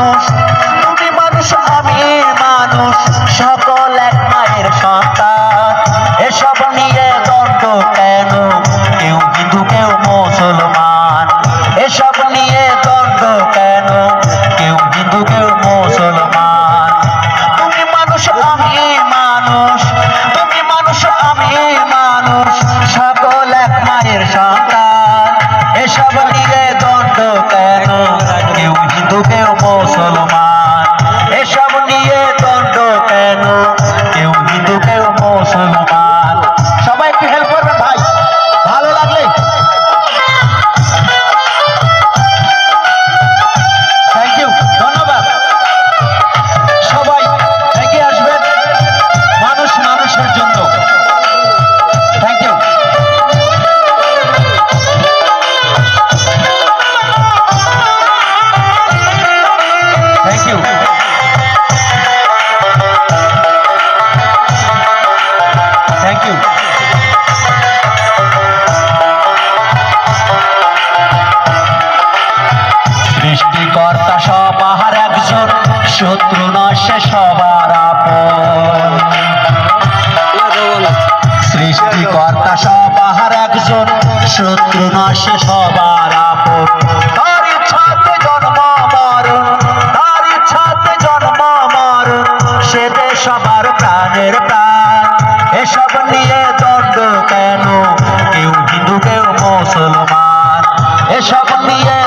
মানুষ তুমি মানুষ, আমি মানুষ, সকল এক মায়ের সন্তান। এসব নিয়ে দ্বন্দ্ব কেন? কেউ হিন্দু, কেউ মুসলমান। এসব নিয়ে দ্বন্দ্ব কেন? কেউ হিন্দু, কেউ মুসলমান। তুমি মানুষ, আমি মানুষ মুসলমান? এসব নিয়ে দণ্ড কেন? কেউ হিন্দু, কেউ মুসলমান। সবাই একটু হেল্প করবেন ভাই। ভালো লাগলে। থ্যাংক ইউ ধন্যবাদ। সবাই এগিয়ে আসবেন। মানুষ মানুষের জন্য। শত্রু নয় সে সবার আপন। সৃষ্টিকর্তা সবার একজন, শত্রু নয় সবার আপন। জন্ম তার জন্ম সে সবার এসব নিয়ে কেউ কেউ এসব নিয়ে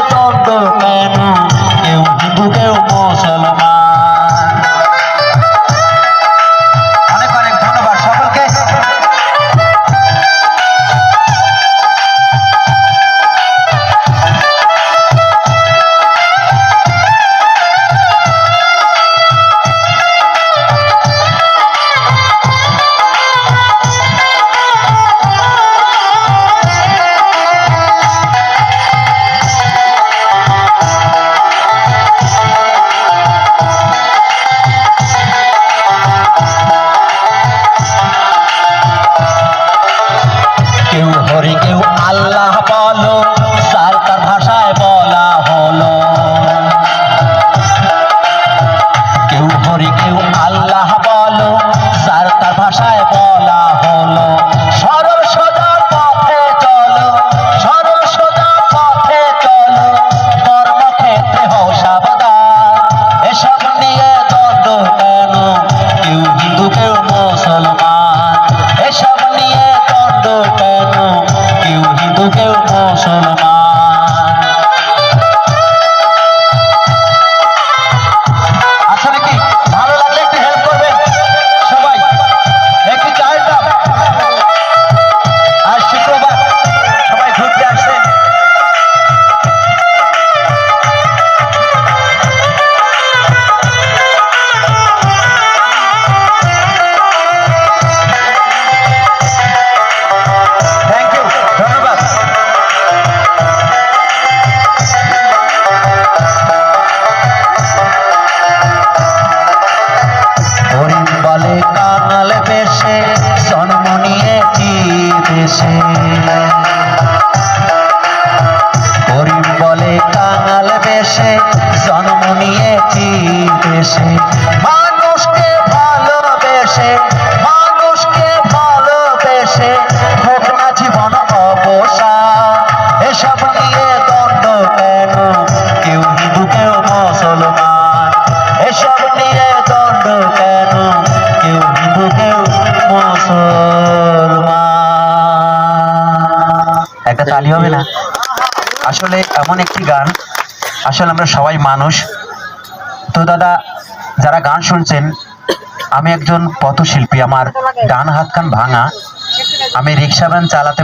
কেউ আল্লাহ বলো সার তার ভাষায় বলা হলো। কেউ হরি কেউ আল্লাহ বলো Thank. দেশে মানুষকে ভালোবেসে মানুষকে ভালোবেসে হোক জীবন অবসা এসব নিয়ে দ্বন্দ্ব কেন? কেউ হিন্দু, কেউ মুসলমান। এসব নিয়ে দ্বন্দ্ব কেন? কেউ হিন্দু, কেউ মুসলমান। একটা তালি হবে না? আসলে এমন একটি গান, আসলে আমরা সবাই মানুষ। তো দাদা যারা গান শুনছেন, আমি একজন পথশিল্পী, আমার ডান হাত কান ভাঙা, আমি রিক্সা ভ্যান চালাতে